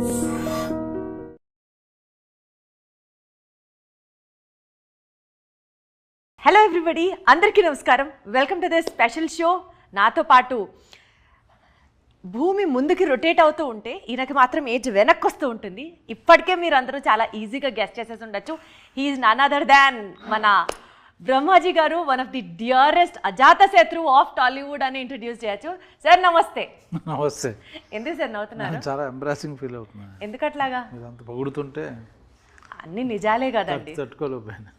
Hello everybody అందరికీ నమస్కారం. Welcome to the special show నాతో పాటు భూమి ముందుకి రొటేట్ అవుతూ ఉంటే ఈయనకి మాత్రం ఏజ్ వెనక్కి వస్తూ ఉంటుంది. ఇప్పటికే మీరు అందరూ చాలా ఈజీగా గెస్ట్ చేసేసి ఉండొచ్చు. హీఈస్ నన్ అదర్ దాన్ మన బ్రహ్మాజీ గారు వన్ ఆఫ్ ది డియరెస్ట్ అజాత శత్రు ఆఫ్ టాలీవుడ్ అని ఇంట్రడ్యూస్ చేయొచ్చు. సార్ నమస్తే. నమస్తే. ఎందుకు సార్ నవ్వుతున్నారు? నేను చాలా ఎంబ్రాసింగ్ ఫీల్ అవుతున్నాను. ఎందుకు అట్లాగా ఇదంతా పొగుడుతుంటే అన్ని నిజాలే కదండి. తట్టుకోలేకపోయాను.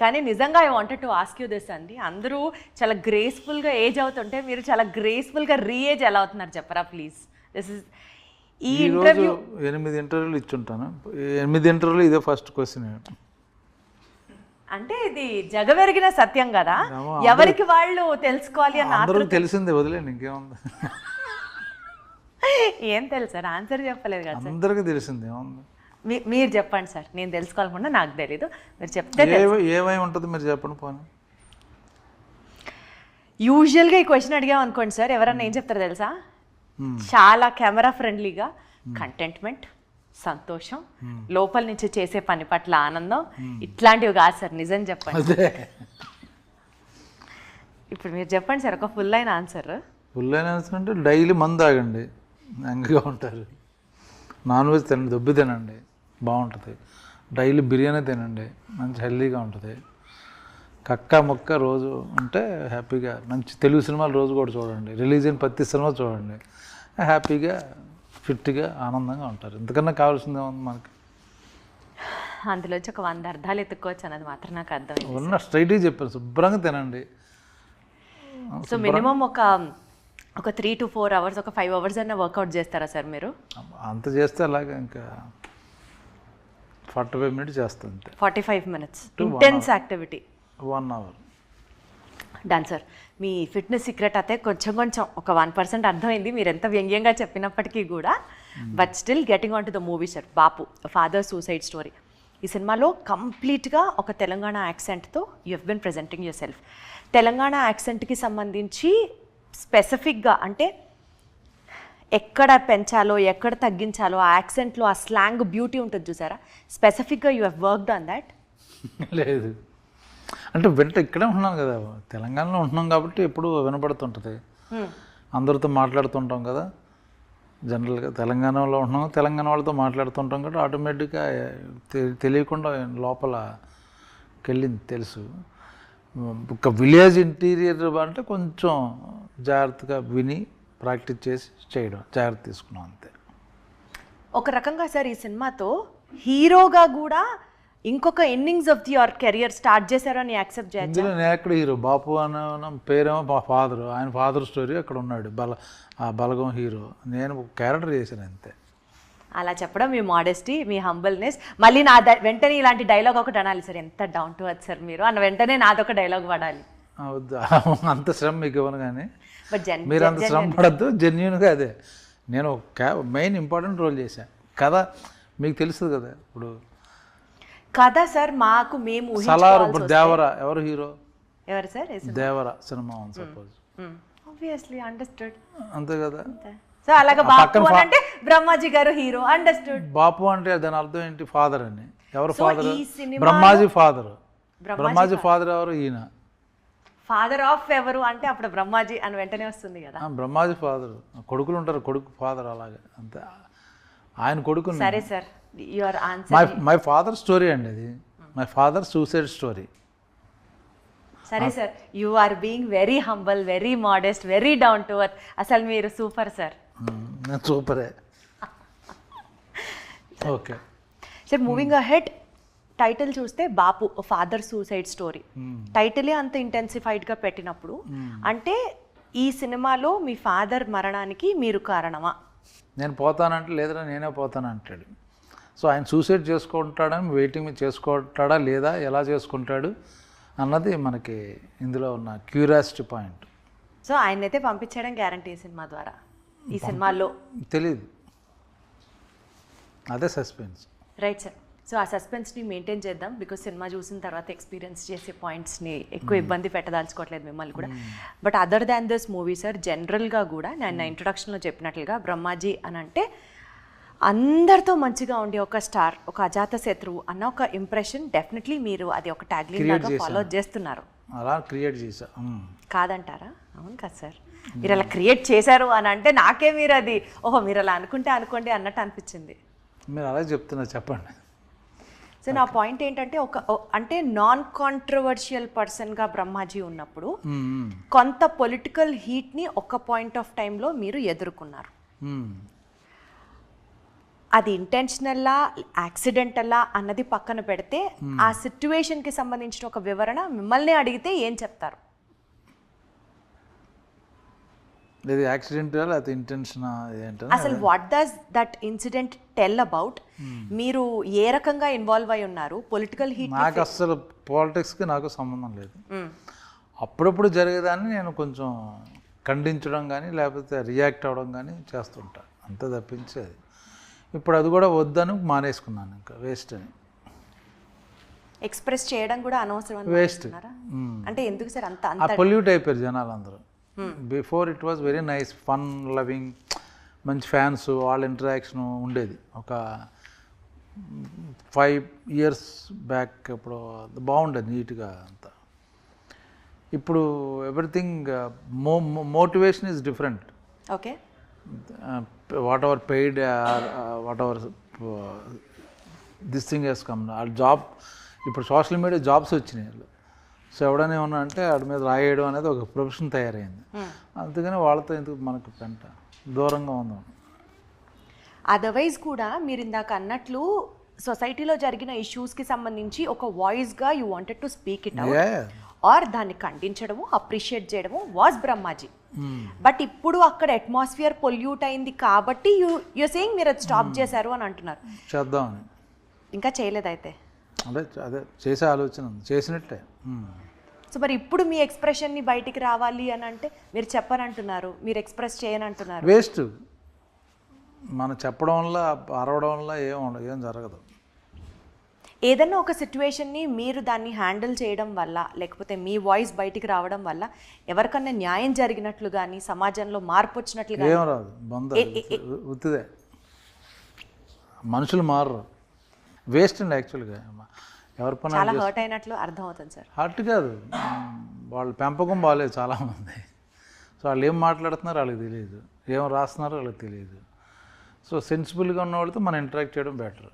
కానీ నిజంగా I wanted to ask you this అండి. అందరూ చాలా గ్రేస్ఫుల్గా ఏజ్ అవుతుంటే మీరు చాలా గ్రేస్ఫుల్గా రీఏజ్ ఎలా అవుతున్నారు? చెప్పరా ప్లీజ్ దిస్ ఇస్ ఈ ఇంటర్వ్యూ ఎనిమిది ఇంటర్వ్యూలు ఇచ్చుంటాను. ఎనిమిది ఇంటర్వ్యూలు ఇదే ఫస్ట్ క్వశ్చన్ అంటే ఇది జగవెరిగిన సత్యం కదా. ఎవరికి వాళ్ళు తెలుసుకోవాలి అన్న అందరూ తెలిసిందే వదిలేండి ఇంకేముంది? ఏం తెలుసు సార్? ఆన్సర్ చెప్పలేదు కదా అందరికీ తెలిసిందే ఏముంది? మీరు చెప్పండి సార్. నేను తెలుసుకోవాలనుకున్నా నాకు తెలీదు. మీరు చెప్తే ఏమై ఉంటుంది మీరు చెప్పండి పోనీ. యూజువల్గా ఈ క్వశ్చన్ అడిగాం అనుకోండి సార్. ఎవరన్నా ఏం చెప్తారో తెలుసా. చాలా కెమెరా ఫ్రెండ్లీగా కంటెంట్మెంట్ సంతోషం. లోపల నుంచి చేసే పని పట్ల ఆనందం. ఇట్లాంటివి కాదు సార్ నిజం చెప్పండి. ఇప్పుడు మీరు చెప్పండి సార్ ఒక ఫుల్ అయిన ఆన్సర్ ఫుల్ అయిన ఆన్సర్ అంటే డైలీ మందు తాగండి. యంగ్గా ఉంటారు. నాన్ వెజ్ తినండి దొబ్బి తినండి. బాగుంటుంది. డైలీ బిర్యానీ తినండి మంచి హెల్తీగా ఉంటుంది. కక్క మొక్క రోజు ఉంటే హ్యాపీగా మంచి తెలుగు సినిమాలు రోజు కూడా చూడండి. రిలీజ్ అయిన ప్రతి సినిమా చూడండి. హ్యాపీగా ఫిట్గా ఆనందంగా ఉంటారు. ఇంతకన్నా కావాల్సిందే మనకి? అందులోంచి ఒక వంద అర్థాలు ఎత్తుక్కోవచ్చు అన్నది మాత్రం నాకు అర్థమైంది ఉన్న స్ట్రైట్గా చెప్పాను శుభ్రంగా తినండి. సో మినిమం ఒక ఒక త్రీ టు ఫోర్ అవర్స్ ఒక ఫైవ్ అవర్స్ అన్న వర్కౌట్ చేస్తారా సార్ మీరు? అంత చేస్తే అలాగే ఇంకా ఫార్టీ ఫైవ్ మినిట్స్ చేస్తాను అంతే. Forty five minutes. Intense activity. One hour. Done sir మీ ఫిట్నెస్ సీక్రెట్ అయితే కొంచెం కొంచెం ఒక వన్ పర్సెంట్ అర్థమైంది. మీరు ఎంత వ్యంగ్యంగా చెప్పినప్పటికీ కూడా. But still getting on to the movie sir Bapu father suicide story ఈ సినిమాలో కంప్లీట్గా ఒక Telangana యాక్సెంట్తో you have been presenting yourself Telangana యాక్సెంట్కి సంబంధించి స్పెసిఫిక్గా అంటే ఎక్కడ పెంచాలో ఎక్కడ తగ్గించాలో ఆ యాక్సెంట్లో ఆ స్లాంగ్ బ్యూటీ ఉంటుంది చూసారా? స్పెసిఫిక్గా you have worked on that లేదు. అంటే వెంట ఇక్కడే ఉంటున్నాను కదా. తెలంగాణలో ఉంటున్నాం కాబట్టి ఎప్పుడు వినపడుతుంటుంది. అందరితో మాట్లాడుతుంటాం కదా. జనరల్గా తెలంగాణలో ఉంటున్నాం తెలంగాణ వాళ్ళతో మాట్లాడుతుంటాం కాబట్టి ఆటోమేటిక్గా తెలియకుండా లోపల వెళ్ళింది తెలుసు. ఒక విలేజ్ ఇంటీరియర్ అంటే కొంచెం జాగ్రత్తగా విని ప్రాక్టీస్ చేసి చేయడం జాగ్రత్త తీసుకున్నాం అంతే. ఒక రకంగా సార్ ఈ సినిమాతో హీరోగా కూడా ఇంకొక innings of the your career start చేశారని యాక్సెప్ట్ నేను ఎక్కడ హీరో బాపు అనే ఉన్న పేరేమో మా ఫాదర్ ఆయన ఫాదర్ స్టోరీ అక్కడ ఉన్నాడు బల ఆ బలగం హీరో నేను క్యారెక్టర్ చేశాను అంతే. అలా చెప్పడం మీ మోడెస్టీ మీ హంబల్నెస్ మళ్ళీ నా వెంటనే ఇలాంటి డైలాగ్ ఒకటి అనాలి సార్. ఎంత డౌన్ టు అర్త్ సార్ మీరు? అన్న వెంటనే నాదొక డైలాగ్ పడాలి. అంత శ్రమ మీకు ఇవ్వను కానీ. మీరు అంత శ్రమ పడద్దు జెన్యున్గా అదే. నేను మెయిన్ ఇంపార్టెంట్ రోల్ చేశాను కదా మీకు తెలుస్తుంది కదా ఇప్పుడు కదా సార్ మాకు మేము సలార్ ఇప్పుడు దేవర ఎవరు హీరో? ఎవరు సార్? దేవర సినిమా సపోజ్. ఆబ్వియస్లీ అండర్స్టూడ్ అంతే కదా. సో అలాగా బాపు అంటే బ్రహ్మాజీ గారు హీరో అండర్స్టూడ్ బాపు అంటే దాని అర్థం ఏంటి? ఫాదర్ అని. ఎవరు father Brahmaji father Brahmaji father ఎవరు? ఈయన. ఫాదర్ ఆఫ్ ఎవరు అంటే అప్పుడు బ్రహ్మాజీ అని వెంటనే వస్తుంది కదా. బ్రహ్మాజీ ఫాదర్ కొడుకులు ఉంటారు కొడుకు ఫాదర్ అలాగే. అంతే. ఆయన కొడుకు సరే sir. Your answer my my father story అండి అది. మై ఫాదర్ సూసైడ్ స్టోరీ సరే sir you are being very humble very modest very down to earth అసలు మీరు super sir. సూపరే okay sir moving ahead title చూస్తే బాపు ఫాదర్ సూసైడ్ స్టోరీ టైటిలే అంత ఇంటెన్సిఫైడ్గా పెట్టినప్పుడు అంటే ఈ సినిమాలో మీ ఫాదర్ మరణానికి మీరు కారణమా? నేను పోతానంటే లేదురా నేనే పోతాను అంటాడు సో ఆయన సూసైడ్ చేసుకుంటాడని వెయిటింగ్ చేసుకుంటాడా లేదా ఎలా చేసుకుంటాడు అన్నది మనకి ఇందులో ఉన్న క్యూరియాసిటీ పాయింట్. సో ఆయన అయితే పంపించడం గ్యారంటీ ఈ సినిమా ద్వారా. ఈ సినిమాలో. తెలియదు అదే సస్పెన్స్ రైట్ సార్ సో ఆ సస్పెన్స్ని మెయింటైన్ చేద్దాం బికాస్ సినిమా చూసిన తర్వాత ఎక్స్పీరియన్స్ చేసే పాయింట్స్ని ఎక్కువ ఇబ్బంది పెట్టదలుచుకోవట్లేదు మిమ్మల్ని కూడా. But other than this movie sir జనరల్గా కూడా నేను నా ఇంట్రొడక్షన్లో చెప్పినట్లుగా బ్రహ్మాజీ అని అంటే అందరితో మంచిగా ఉండే ఒక స్టార్ ఒక అజాత శత్రువు అన్న ఒక ఇంప్రెషన్ డెఫినెట్లీ మీరు అది ఒక ట్యాగ్లైన్ లాగా ఫాలో చేస్తున్నారు. అలా క్రియేట్ చేశా. ఉమ్. కాదంటారా? అవును కదా సార్ మీరు అలా క్రియేట్ చేశారు అని అంటే నాకే మీరు అది ఓహో మీరు అలా అనుకుంటే అనుకోండి అన్నట్టు అనిపించింది. మీరు అలా చెప్తున్నారు చెప్పండి. సో నా పాయింట్ ఏంటంటే ఒక అంటే నాన్ కాంట్రవర్షియల్ పర్సన్గా బ్రహ్మాజీ ఉన్నప్పుడు కొంత పొలిటికల్ హీట్ని ఒక పాయింట్ ఆఫ్ టైంలో మీరు ఎదుర్కొన్నారు. అది ఇంటెన్షనల్లా యాక్సిడెంటల్లా అన్నది పక్కన పెడితే ఆ సిచ్యువేషన్కి సంబంధించిన ఒక వివరణ మిమ్మల్ని అడిగితే ఏం చెప్తారు? ఇది యాక్సిడెంట్ లేకపోతే ఇంటెన్షన్ అసలు what does that incident tell about మీరు ఏ రకంగా ఇన్వాల్వ్ అయి ఉన్నారు? పొలిటికల్ హీట్ నాకు అస్సలు పాలిటిక్స్కి నాకు సంబంధం లేదు. అప్పుడప్పుడు జరిగేదాన్ని నేను కొంచెం ఖండించడం కానీ లేకపోతే రియాక్ట్ అవ్వడం కానీ చేస్తుంటా. అంతే తప్పించి అది ఇప్పుడు అది కూడా వద్దని మానేసుకున్నాను ఇంకా వేస్ట్ అని. ఎక్స్ప్రెస్ చేయడం కూడా అనవసరం అని వేస్ట్ భావిస్తున్నారా? అంటే ఎందుకు సార్ అంత ఆ అంత పొల్యూట్ అయిపోయారు జనాలు అందరూ before it was very nice fun loving మంచి ఫ్యాన్స్ వాళ్ళ ఇంటరాక్షన్ ఉండేది. ఒక ఫైవ్ ఇయర్స్ బ్యాక్ ఇప్పుడు బాగుండేది నీట్గా అంతా. ఇప్పుడు everything mo motivation is different okay whatever paid whatever this thing has come a job ఇప్పుడు సోషల్ మీడియా జాబ్స్ వచ్చినాయి వాళ్ళు సో ఎవడైనా ఏమన్నా అంటే వాడి మీద రాయడం అనేది ఒక ప్రొఫెషన్ తయారైంది. అందుకని వాళ్ళతో ఎందుకు మనకు పెంట? దూరంగా ఉందాం. అదర్వైజ్ కూడా మీరు ఇందాక అన్నట్లు సొసైటీలో జరిగిన ఇష్యూస్కి సంబంధించి ఒక వాయిస్గా you wanted to speak it. Or దాన్ని ఖండించడము అప్రిషియేట్ చేయడము వాజ్ బ్రహ్మాజీ. బట్ ఇప్పుడు అక్కడ అట్మాస్ఫియర్ పొల్యూట్ అయింది కాబట్టి యూ యూ సేయింగ్ మీరు అది స్టాప్ చేశారు అని అంటున్నారు. చేద్దామని ఇంకా చేయలేదైతే? అంటే అదే చేసే ఆలోచన ఉంది. చేసినట్టే. మ్మ్. సో మరి ఇప్పుడు మీ ఎక్స్ప్రెషన్ని బయటికి రావాలి అని అంటే మీరు చెప్పనంటున్నారు మీరు ఎక్స్ప్రెస్ చేయనంటున్నారు. వేస్ట్. మనం చెప్పడం వల్ల అరవడం వల్ల ఏం ఉండదు ఏం జరగదు. ఏదన్నా ఒక సిచ్యువేషన్ని మీరు దాన్ని హ్యాండిల్ చేయడం వల్ల లేకపోతే మీ వాయిస్ బయటికి రావడం వల్ల ఎవరికన్నా న్యాయం జరిగినట్లు కానీ సమాజంలో మార్పు వచ్చినట్లు ఏం రాదు. బంద ఉత్తిదే మనుషులు మారరు. వేస్ట్ అండి యాక్చువల్గా. ఎవరి పని చాలా హర్ట్ అయినట్లు అర్థం అవుతుంది సార్ హార్ట్ కాదు. వాళ్ళ పెంపకం బాగాలేదు చాలామంది. సో వాళ్ళు ఏం మాట్లాడుతున్నారో వాళ్ళకి తెలియదు. ఏం రాస్తున్నారో వాళ్ళకి తెలియదు. సో సెన్సిబుల్గా ఉన్న వాళ్ళతో మనం ఇంటరాక్ట్ చేయడం బెటర్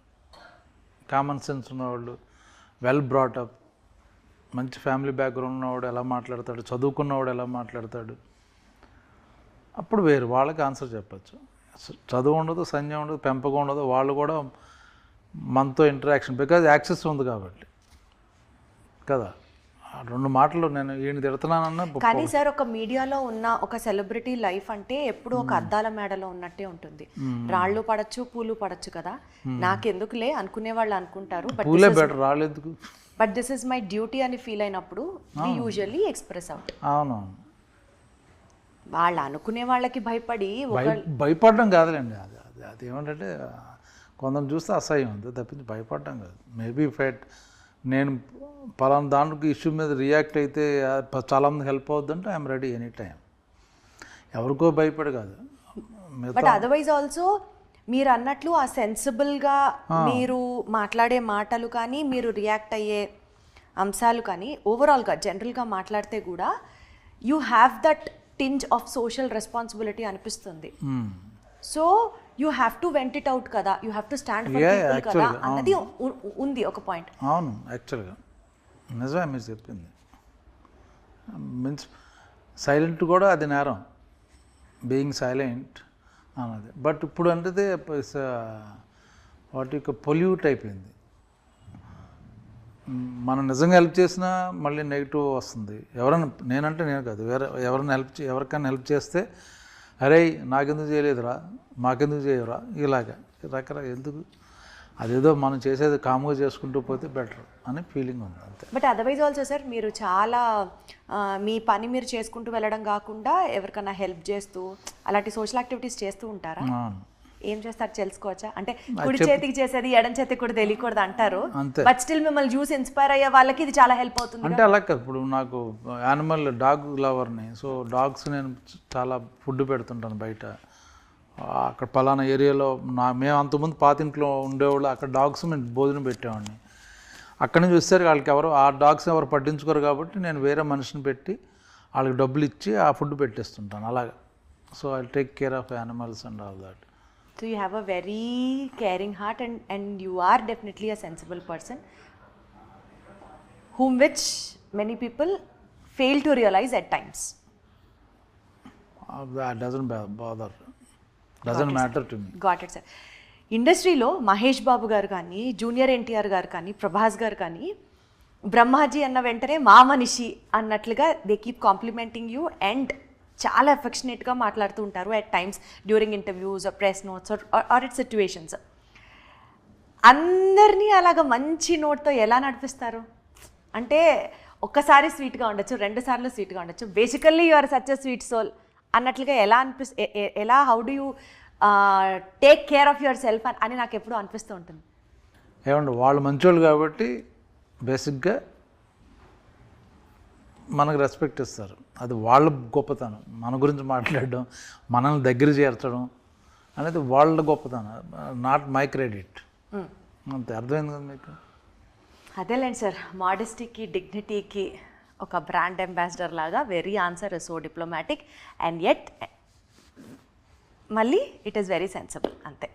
కామన్ సెన్స్ ఉన్నవాళ్ళు వెల్ బ్రాటప్ మంచి ఫ్యామిలీ బ్యాక్గ్రౌండ్ ఉన్నవాడు ఎలా మాట్లాడతాడు చదువుకున్నవాడు ఎలా మాట్లాడతాడు అప్పుడు వేరు వాళ్ళకి ఆన్సర్ చెప్పచ్చు. చదువు ఉండదు సంజయం ఉండదు పెంపకం ఉండదు వాళ్ళు కూడా మనతో ఇంటరాక్షన్ బికాజ్ యాక్సెస్ ఉంది కాబట్టి. కదా? రెండు మాటలు నేను ఈయన తిడుతున్నానన్నా కానీ సార్ ఒక మీడియాలో ఉన్న ఒక సెలబ్రిటీ లైఫ్ అంటే ఎప్పుడు ఒక అద్దాల మేడలో ఉన్నట్టే ఉంటుంది. రాళ్ళు పడచ్చు పూలు పడచ్చు కదా. నాకెందుకులే అనుకునే వాళ్ళు అనుకుంటారు బట్ పూలే better రాలేందుకు but this is my duty అని ఫీల్ అయినప్పుడు యూజువల్లీ ఎక్స్ప్రెస్ అవుట్ అవునవును వాళ్ళు అనుకునే వాళ్ళకి భయపడి భయపడడం కాదులేండి. అది అది అది ఏమంటే కొందరు చూస్తే అసహ్యం ఉంది తప్పించి భయపడడం కాదు. మేబీ ఫైట్ నేను పలానా దానికి ఇష్యూ మీద రియాక్ట్ అయితే ఆ, ప- చాలా మంది హెల్ప్ అవుద్దంటే ఐఎమ్ రెడీ ఎనీ టైం ఎవరికో భయపడి కాదు. బట్ అదర్వైజ్ ఆల్సో మీరు అన్నట్లు ఆ సెన్సిబుల్గా మీరు మాట్లాడే మాటలు కానీ మీరు రియాక్ట్ అయ్యే అంశాలు కానీ ఓవరాల్గా జనరల్గా మాట్లాడితే కూడా you have that tinge of social responsibility అనిపిస్తుంది. So you have to vent it out కదా you have to stand for Yeah, people కదా actually, అన్నది ఉంది ఒక పాయింట్ అవును యాక్చువల్గా నిజమే మీరు చెప్పింది. మీన్స్ సైలెంట్ కూడా అది నేరం. బీయింగ్ సైలెంట్ అన్నది. బట్ ఇప్పుడు అంటే వాటి యొక్క పొల్యూట్ అయిపోయింది. మనం నిజంగా హెల్ప్ చేసినా మళ్ళీ నెగిటివ్ వస్తుంది. ఎవరైనా నేనంటే నేను కాదు. వేరే ఎవరైనా హెల్ప్ ఎవరికైనా హెల్ప్ చేస్తే అరే నాకెందుకు చేయలేదురా మాకెందుకు చేయరా ఇలాగా. రకరకాల ఎందుకు? అదేదో మనం చేసేది కాముగా చేసుకుంటూ పోతే బెటర్ అని ఫీలింగ్ ఉంది అంతే. బట్ అదర్వైజ్ ఆల్సో సార్ మీరు చాలా మీ పని మీరు చేసుకుంటూ వెళ్ళడం కాకుండా ఎవరికైనా హెల్ప్ చేస్తూ అలాంటి సోషల్ యాక్టివిటీస్ చేస్తూ ఉంటారా. ఏం చేస్తారు తెలుసుకోవచ్చా? అంటే కుడి చేతికి చేసేది ఎడం చేతికి కూడా తెలియకూడదు అంటారు. అంతే. బట్ స్టిల్ మిమ్మల్ని చూసి ఇన్స్పైర్ అయ్యే వాళ్ళకి ఇది చాలా హెల్ప్ అవుతుంది అంటే అలా కాదు. ఇప్పుడు నాకు యానిమల్ డాగ్ లవర్ని సో డాగ్స్ నేను చాలా ఫుడ్ పెడుతుంటాను బయట. అక్కడ పలానా ఏరియాలో నా మేము అంతకుముందు పాతింట్లో ఉండేవాళ్ళు అక్కడ డాగ్స్ మేము భోజనం పెట్టేవాడిని. అక్కడి నుంచి వచ్చేసరికి వాళ్ళకి ఎవరు ఆ డాగ్స్ ఎవరు పట్టించుకోరు కాబట్టి నేను వేరే మనిషిని పెట్టి వాళ్ళకి డబ్బులు ఇచ్చి ఆ ఫుడ్ పెట్టేస్తుంటాను అలాగా. So I take care of animals and all that so you have a very caring heart and and you are definitely a sensible person whom which many people fail to realize at times. that doesn't ba- bother. Doesn't matter to me. Got it sir ఇండస్ట్రీలో మహేష్ బాబు గారు కానీ junior NTR గారు కానీ ప్రభాస్ గారు కానీ బ్రహ్మాజీ అన్న వెంటనే మా మనిషి అన్నట్లుగా they keep complimenting you and చాలా ఎఫెక్షనేట్గా మాట్లాడుతూ ఉంటారు at times during interviews press notes or it situations అందరినీ అలాగ మంచి నోట్తో ఎలా నడిపిస్తారు? అంటే ఒక్కసారి స్వీట్గా ఉండొచ్చు రెండు సార్లు స్వీట్గా ఉండొచ్చు. Basically you are such a sweet soul అన్నట్లుగా ఎలా అనిపి ఎలా how do you take care of yourself అని నాకు ఎప్పుడూ అనిపిస్తూ ఉంటుంది. ఏమండి వాళ్ళు మంచోళ్ళు కాబట్టి బేసిక్గా మనకు రెస్పెక్ట్ ఇస్తారు. అది వాళ్ళ గొప్పతనం. మన గురించి మాట్లాడడం మనల్ని దగ్గర చేర్చడం అనేది వాళ్ళ గొప్పతనం. నాట్ మై క్రెడిట్ అంతే. అర్థమైంది కదా మీకు? అదేలేండి సార్. మోడెస్టీకి డిగ్నిటీకి ఒక బ్రాండ్ అంబాసిడర్ లాగా very answer so diplomatic and at మళ్ళీ ఇట్ ఈస్ వెరీ సెన్సిబుల్ అంతే.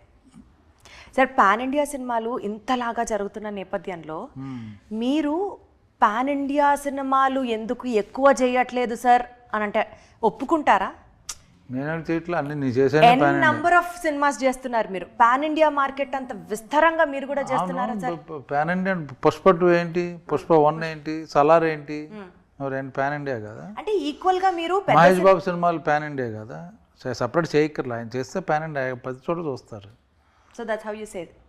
సార్ పాన్ ఇండియా సినిమాలు ఇంతలాగా జరుగుతున్న నేపథ్యంలో మీరు పాన్ ఇండియా సినిమాలు ఎందుకు ఎక్కువ చేయట్లేదు సార్? అని అంటే ఒప్పుకుంటారా? నేనేం చేయట్లే అన్ని నీ చేసాను ఎన్ నంబర్ ఆఫ్ సినిమాస్ చేస్తున్నారు మీరు. పాన్ ఇండియా మార్కెట్ అంత విస్తరంగా మీరు కూడా చేస్తున్నారా sir? Pan India Pushpa two ఏంటి పుష్ప వన్ ఏంటి సలార్ ఏంటి ఎవరేంటి పాన్ ఇండియా కదా? అంటే ఈక్వల్గా మీరు మహేష్ బాబు సినిమాలు పాన్ ఇండియా కదా? సపరేట్ చేయక్కర్లే ఆయన చేస్తే పాన్ ఇండియా పది చోట్ల చూస్తారు. So that's how you say uh,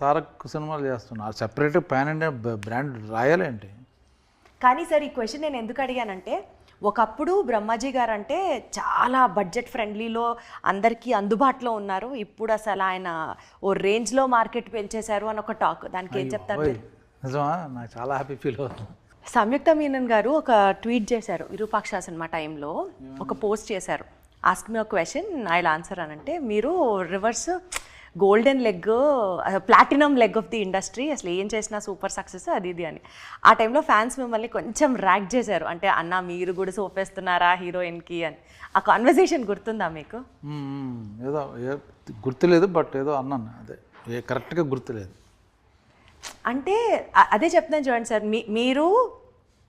Tarak సినిమాలు చేస్తున్నారు సెపరేట్ పాన్ ఇండియా బ్రాండ్ రాయాలేంటి? కానీ సార్ ఈ క్వశ్చన్ నేను ఎందుకు అడిగానంటే ఒకప్పుడు బ్రహ్మాజీ గారు అంటే చాలా బడ్జెట్ ఫ్రెండ్లీలో అందరికీ అందుబాటులో ఉన్నారు. ఇప్పుడు అసలు ఆయన ఓ రేంజ్లో మార్కెట్ పెంచేశారు అని ఒక టాక్ దానికి ఏం చెప్తారు? నిజమా? నాకు చాలా హ్యాపీ ఫీల్ అవుతుంది. సంయుక్త మీనన్ గారు ఒక ట్వీట్ చేశారు విరూపాక్ష సినిమా టైంలో ఒక పోస్ట్ చేశారు. ఆస్క్ మీ ఒక క్వశ్చన్ ఐ ఆన్సర్ అని అంటే మీరు reverse golden leg platinum leg of the industry అసలు ఏం చేసినా సూపర్ సక్సెస్ అది ఇది అని. ఆ టైంలో ఫ్యాన్స్ మిమ్మల్ని కొంచెం ర్యాక్ చేశారు. అంటే అన్న మీరు కూడా సోపేస్తున్నారా హీరోయిన్కి? అని. ఆ కాన్వర్జేషన్ గుర్తుందా మీకు. ఏదో గుర్తులేదు బట్ ఏదో అన్నాను. అదే కరెక్ట్గా గుర్తులేదు. అంటే అదే చెప్తున్నాను చూడండి సార్. మీ మీరు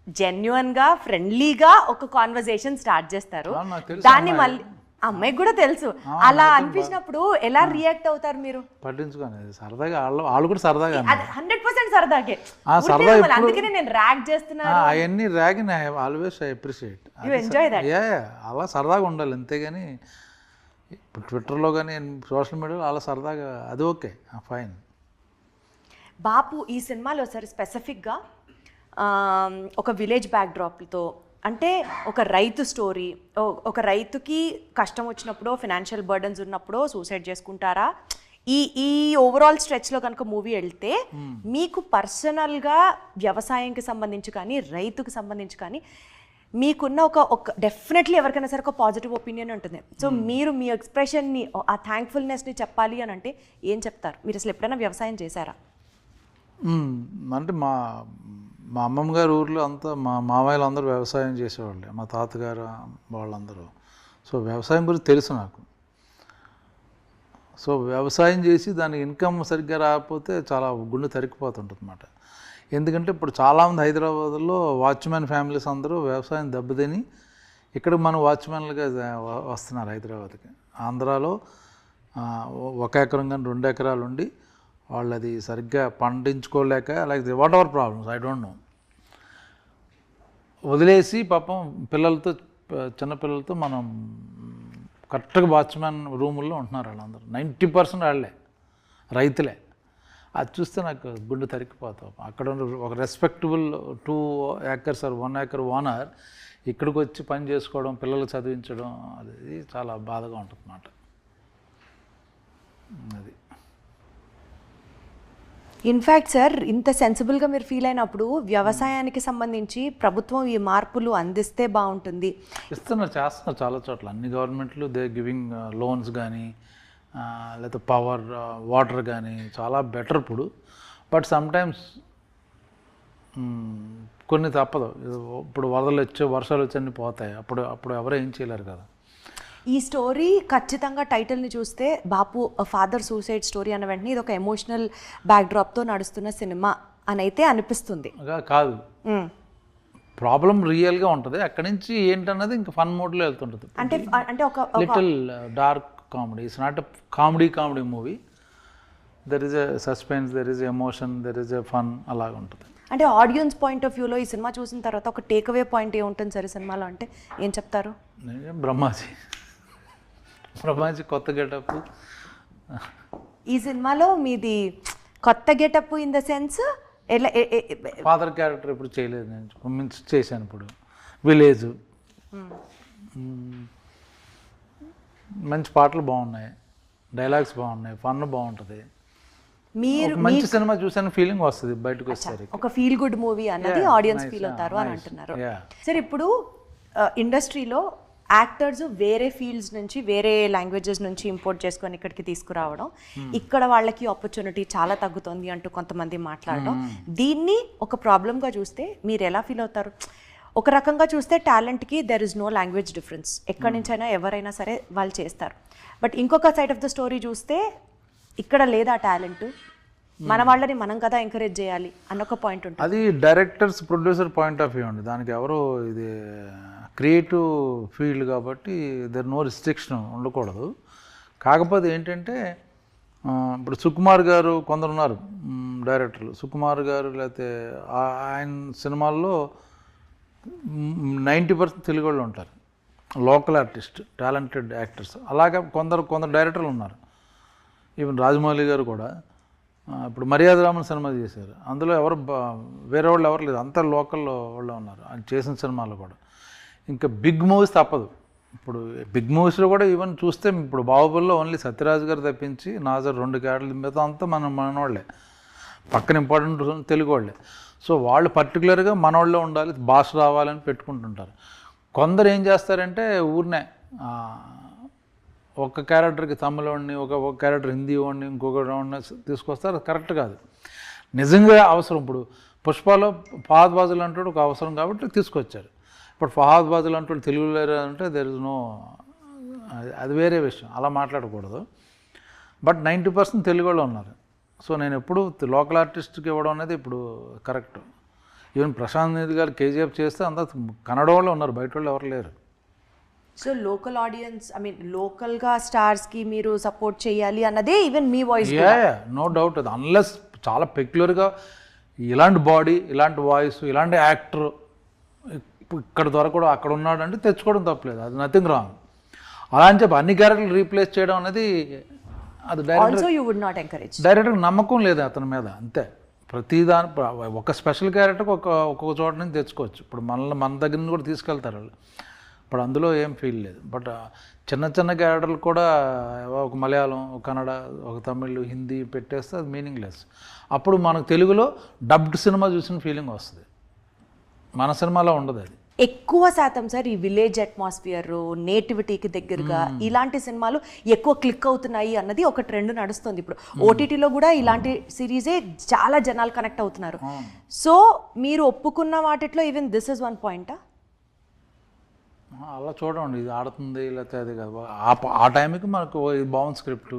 జెన్యున్గా ఫ్రెండ్లీగా ఒక కాన్వర్జేషన్ స్టార్ట్ చేస్తారు. దాన్ని మళ్ళీ అమ్మాయికి కూడా తెలుసు. అలా అనిపించినప్పుడు ఎలా రియాక్ట్ అవుతారు మీరు? పట్టించుకోని. సరదాగా వాళ్ళు వాళ్ళు కూడా సరదాగా హండ్రెడ్ పర్సెంట్ సరదాకే. సరదా అందుకనే నేను ర్యాక్ చేస్తున్నాను అవన్నీ ragging I always I appreciate. Yeah అలా సరదాగా ఉండాలి అంతేగాని ఇప్పుడు ట్విట్టర్లో కానీ సోషల్ మీడియాలో అలా సరదాగా అది ఓకే ఫైన్ బాపు ఈ సినిమాలో సార్ స్పెసిఫిక్గా ఒక విలేజ్ బ్యాక్డ్రాప్తో అంటే ఒక రైతు స్టోరీ ఒక రైతుకి కష్టం వచ్చినప్పుడు ఫినాన్షియల్ బర్డన్స్ ఉన్నప్పుడు సూసైడ్ చేసుకుంటారా? ఈ ఈ ఓవరాల్ స్ట్రెచ్లో కనుక మూవీ వెళ్తే మీకు పర్సనల్గా వ్యవసాయంకి సంబంధించి కానీ రైతుకి సంబంధించి కానీ మీకున్న ఒక ఒక డెఫినెట్లీ ఎవరికైనా సరే ఒక పాజిటివ్ ఒపీనియన్ ఉంటుంది. సో మీరు మీ ఎక్స్ప్రెషన్ని ఆ థ్యాంక్ఫుల్నెస్ని చెప్పాలి అని అంటే ఏం చెప్తారు? మీరు అసలు ఎప్పుడైనా వ్యవసాయం చేశారా. అంటే మా మా అమ్మమ్మ గారి ఊర్లో అంతా మా మామయ్యలు అందరూ వ్యవసాయం చేసేవాళ్ళే. మా తాతగారు వాళ్ళందరూ. సో వ్యవసాయం గురించి తెలుసు నాకు. సో వ్యవసాయం చేసి దాని ఇన్కమ్ సరిగ్గా రాకపోతే చాలా గుండె తరికిపోతుంటుంది అన్నమాట ఎందుకంటే ఇప్పుడు చాలామంది హైదరాబాద్లో వాచ్మెన్ ఫ్యామిలీస్ అందరూ వ్యవసాయం దెబ్బతిని ఇక్కడ మన వాచ్మెన్లుగా వస్తున్నారు హైదరాబాద్కి. ఆంధ్రాలో ఒక ఎకరం కానీ రెండు ఎకరాలు ఉండి వాళ్ళు అది సరిగ్గా పండించుకోలేక అలాగే whatever problems I don't know వదిలేసి పాపం పిల్లలతో చిన్నపిల్లలతో మనం కరెక్ట్గా వాచ్మెన్ రూముల్లో ఉంటున్నారు వాళ్ళందరూ. నైంటీ పర్సెంట్ వాళ్ళే రైతులే. అది చూస్తే నాకు గుండె తరికిపోతాం అక్కడ ఒక respectable two acres or one acre owner ఇక్కడికి వచ్చి పని చేసుకోవడం పిల్లలు చదివించడం అది చాలా బాధగా ఉంటుంది అన్నమాట అది ఇన్ఫ్యాక్ట్ సార్ ఇంత సెన్సిబుల్గా మీరు ఫీల్ అయినప్పుడు వ్యవసాయానికి సంబంధించి ప్రభుత్వం ఈ మార్పులు అందిస్తే బాగుంటుంది. ఇస్తున్నారు చేస్తున్నారు చాలా చోట్ల అన్ని గవర్నమెంట్లు దే గివింగ్ లోన్స్ కానీ లేకపోతే పవర్ వాటర్ కానీ చాలా బెటర్ ఇప్పుడు. బట్ సమ్టైమ్స్ కొన్ని తప్పదు. ఇప్పుడు వరదలు వచ్చే వర్షాలు వచ్చి అన్నీ పోతాయి. అప్పుడు అప్పుడు ఎవరు ఏం చేయలేరు కదా. ఈ స్టోరీ ఖచ్చితంగా టైటిల్ని చూస్తే బాపు ఫాదర్ సూసైడ్ స్టోరీ అన్న వెంటనే ఇది ఒక ఎమోషనల్ బ్యాక్డ్రాప్తో నడుస్తున్న సినిమా అని అయితే అనిపిస్తుంది కాదు. ప్రాబ్లం రియల్గా ఉంటుంది. అక్కడి నుంచి ఏంటన్నది ఇంకా ఫన్ మోడ్లో వెళ్తుంటుంది. అంటే అంటే ఒక little dark comedy it's not comedy comedy movie there is a suspense there is emotion there is a fun అలాగ ఉంటుంది. అంటే ఆడియన్స్ పాయింట్ ఆఫ్ వ్యూలో ఈ సినిమా చూసిన తర్వాత ఒక టేక్ అవే పాయింట్ ఏముంటుంది సరే సినిమాలో అంటే ఏం చెప్తారు? బ్రహ్మాజీ. బ్రహ్మాజీ కొత్త గెటప్. ఈ సినిమాలో మీది కొత్త గెటప్ ఇన్ ద సెన్స్ ఎలా ఫాదర్ క్యారెక్టర్ ఇప్పుడు చేయలేదు నేను మిస్ చేశాను ఇప్పుడు. విలేజ్ మంచి పాటలు బాగున్నాయి. డైలాగ్స్ బాగున్నాయి. ఫన్ బాగుంటుంది. మీరు మంచి సినిమా చూసాను ఫీలింగ్ వస్తుంది బయటకు వచ్చేసరికి. ఒక ఫీల్ గుడ్ మూవీ అన్నది ఆడియన్స్ ఫీల్ అవుతారు అని. అంటున్నారు. సరే ఇప్పుడు ఇండస్ట్రీలో యాక్టర్స్ వేరే ఫీల్డ్స్ నుంచి వేరే లాంగ్వేజెస్ నుంచి ఇంపోర్ట్ చేసుకొని ఇక్కడికి తీసుకురావడం. ఇక్కడ వాళ్ళకి ఆపర్చునిటీ చాలా తగ్గుతుంది అంటూ కొంతమంది మాట్లాడడం. దీన్ని ఒక ప్రాబ్లమ్గా చూస్తే మీరు ఎలా ఫీల్ అవుతారు? ఒక రకంగా చూస్తే టాలెంట్కి there is no language difference ఎక్కడి నుంచైనా ఎవరైనా సరే వాళ్ళు చేస్తారు. బట్ ఇంకొక సైడ్ ఆఫ్ ద స్టోరీ చూస్తే ఇక్కడ లేదా టాలెంట్ మన వాళ్ళని మనం కదా ఎంకరేజ్ చేయాలి అన్న ఒక పాయింట్ ఉంటుంది. అది directors producer point of view అండి. దానికి ఎవరు ఇది క్రియేటివ్ ఫీల్డ్ కాబట్టి దర్ నో రిస్ట్రిక్షన్ ఉండకూడదు. కాకపోతే ఏంటంటే ఇప్పుడు సుకుమార్ గారు కొందరు ఉన్నారు డైరెక్టర్లు సుకుమార్ గారు లేకపోతే ఆయన సినిమాల్లో నైంటీ పర్సెంట్ తెలుగు వాళ్ళు ఉంటారు. Local artist talented actors. అలాగే కొందరు కొందరు డైరెక్టర్లు ఉన్నారు. ఈవెన్ రాజమౌళి గారు కూడా. ఇప్పుడు మర్యాద రామన్ సినిమా చేశారు. అందులో ఎవరు బా- వేరే వాళ్ళు ఎవరు లేదు. అంతా లోకల్లో వాళ్ళు ఉన్నారు. ఆయన చేసిన సినిమాలు కూడా. ఇంకా బిగ్ మూవీస్ తప్పదు. ఇప్పుడు బిగ్ మూవీస్లో కూడా ఈవెన్ చూస్తే ఇప్పుడు బాహుబలిలో ఓన్లీ సత్యరాజు గారు తప్పించి నాజర్ రెండు క్యారెట్ల మిగతా అంతా మన మనవాళ్ళే పక్కన ఇంపార్టెంట్ తెలుగు వాళ్ళే. సో వాళ్ళు పర్టికులర్గా మనవాళ్ళే ఉండాలి భాష రావాలని పెట్టుకుంటుంటారు. కొందరు ఏం చేస్తారంటే ఊరినే ఒక క్యారెక్టర్కి తమిళోడిని ఒక ఒక క్యారెక్టర్ హిందీ వాడిని ఇంకొక తీసుకొస్తారు కరెక్ట్ కాదు. నిజంగా అవసరం. ఇప్పుడు పుష్పలో ఫహాద్ బాజులు అంటాడు ఒక అవసరం కాబట్టి తీసుకొచ్చారు. ఇప్పుడు ఫహాద్ బాజులు అంటాడు తెలుగులో లేరు అంటే దెర్ ఇస్ నో అది వేరే విషయం. అలా మాట్లాడకూడదు. బట్ నైంటీ పర్సెంట్ తెలుగు వాళ్ళు ఉన్నారు. సో నేను ఎప్పుడు లోకల్ ఆర్టిస్ట్కి ఇవ్వడం అనేది ఇప్పుడు కరెక్ట్ ఈవెన్ ప్రశాంత్ నీతి గారు కేజీఎఫ్ చేస్తే అంతా కన్నడ వాళ్ళు ఉన్నారు బయట వాళ్ళు ఎవరు లేరు. So local audience I mean లోకల్గా స్టార్స్కి మీరు సపోర్ట్ చేయాలి అన్నదే ఈవెన్ మీ వాయిస్ నో డౌట్ అది అన్లెస్ చాలా పెక్యులర్గా ఇలాంటి బాడీ ఇలాంటి వాయిస్ ఇలాంటి యాక్టర్ ఇక్కడ దొరకడం అక్కడ ఉన్నాడు అంటే తెచ్చుకోవడం తప్పలేదు. అది నథింగ్ రాంగ్ అలా అని చెప్పి అన్ని క్యారెక్టర్లు రీప్లేస్ చేయడం అనేది అది డైరెక్టర్ డైరెక్టర్ నమ్మకం లేదు అతని మీద అంతే. ప్రతి దాని ఒక స్పెషల్ క్యారెక్టర్కి ఒక ఒక్కొక్క చోట నుంచి తెచ్చుకోవచ్చు. ఇప్పుడు మనల్ని మన దగ్గర నుంచి కూడా తీసుకెళ్తారు వాళ్ళు. ఇప్పుడు అందులో ఏం ఫీల్ లేదు. బట్ చిన్న చిన్న క్యారెక్టర్లు కూడా ఒక మలయాళం ఒక కన్నడ ఒక తమిళ్ హిందీ పెట్టేస్తే అది మీనింగ్లెస్ అప్పుడు మనకు తెలుగులో డబ్డ్ సినిమా చూసిన ఫీలింగ్ వస్తుంది. మన సినిమాలో ఉండదు అది. ఎక్కువ శాతం సార్ ఈ విలేజ్ అట్మాస్ఫియర్ నేటివిటీకి దగ్గరగా ఇలాంటి సినిమాలు ఎక్కువ క్లిక్ అవుతున్నాయి అన్నది ఒక ట్రెండ్ నడుస్తుంది. ఇప్పుడు ఓటీటీలో కూడా ఇలాంటి సిరీసే చాలా జనాలు కనెక్ట్ అవుతున్నారు. సో మీరు ఒప్పుకున్న వాటిలో ఈవెన్ దిస్ ఇస్ వన్ పాయింటా అలా చూడండి ఇది ఆడుతుంది లేకపోతే అది కాదు. ఆ టైంకి మనకు బాగుంది స్క్రిప్ట్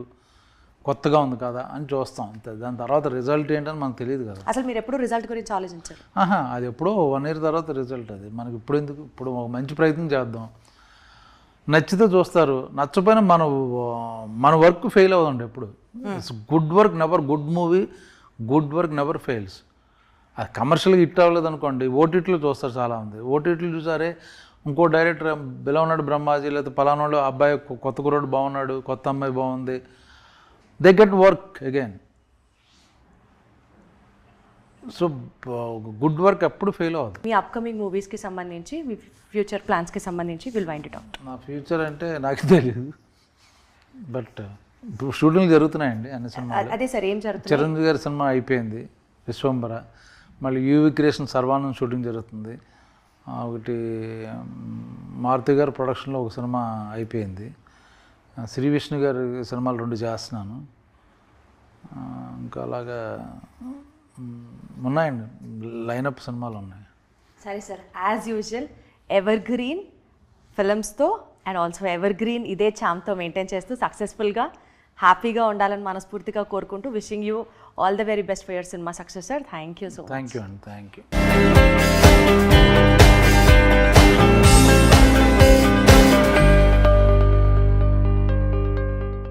కొత్తగా ఉంది కదా అని చూస్తాం అంతే. దాని తర్వాత రిజల్ట్ ఏంటని మనకు తెలియదు కదా. అసలు మీరు ఎప్పుడు రిజల్ట్ గురించి ఆలోచించారు? ఆహా అది ఎప్పుడో వన్ ఇయర్ తర్వాత రిజల్ట్ అది. మనకి ఇప్పుడు ఎందుకు? ఇప్పుడు ఒక మంచి ప్రయత్నం చేద్దాం. నచ్చితే చూస్తారు. నచ్చపోయినా మన మన వర్క్ ఫెయిల్ అవ్వదండి ఎప్పుడు. Good work never good movie good work never fails అది కమర్షియల్గా హిట్ అవ్వలేదు అనుకోండి ఓటీటీలో చూస్తారు చాలామంది ఓటీటీలు చూసారే ఇంకో డైరెక్టర్ బిలా ఉన్నాడు బ్రహ్మాజీ లేదా పలానాడు అబ్బాయి కొత్త కుర్రోడు బాగున్నాడు కొత్త అమ్మాయి బాగుంది they get work again so good work ఎప్పుడు ఫెయిల్ అవ్వదు. మీ అప్కమింగ్ మూవీస్కి సంబంధించి మీ ఫ్యూచర్ ప్లాన్స్కి సంబంధించి విల్ వైండ్ ఇట్ అవుట్ నా ఫ్యూచర్ అంటే నాకు తెలియదు. బట్ ఇప్పుడు షూటింగ్ జరుగుతున్నాయండి అన్ని సినిమాలు. అదే సార్ ఏం జరుగుతుంది చిరంజీవి గారి సినిమా అయిపోయింది విశ్వంబర. మళ్ళీ యూవి క్రియేషన్ సర్వానంద్ షూటింగ్ జరుగుతుంది. ఒకటి మారుతి గారి ప్రొడక్షన్లో ఒక సినిమా అయిపోయింది. శ్రీ విష్ణు గారి సినిమాలు రెండు చేస్తున్నాను. ఇంకా అలాగా ఉన్నాయండి లైనప్ సినిమాలు ఉన్నాయి. సరే sir as usual evergreen ఫిల్మ్స్తో అండ్ ఆల్సో ఎవర్ గ్రీన్ ఇదే ఛామ్తో మెయింటైన్ చేస్తూ సక్సెస్ఫుల్గా హ్యాపీగా ఉండాలని మనస్ఫూర్తిగా కోరుకుంటూ wishing you all the very best for your cinema success sir thank you so much thank you అండి థ్యాంక్ యూ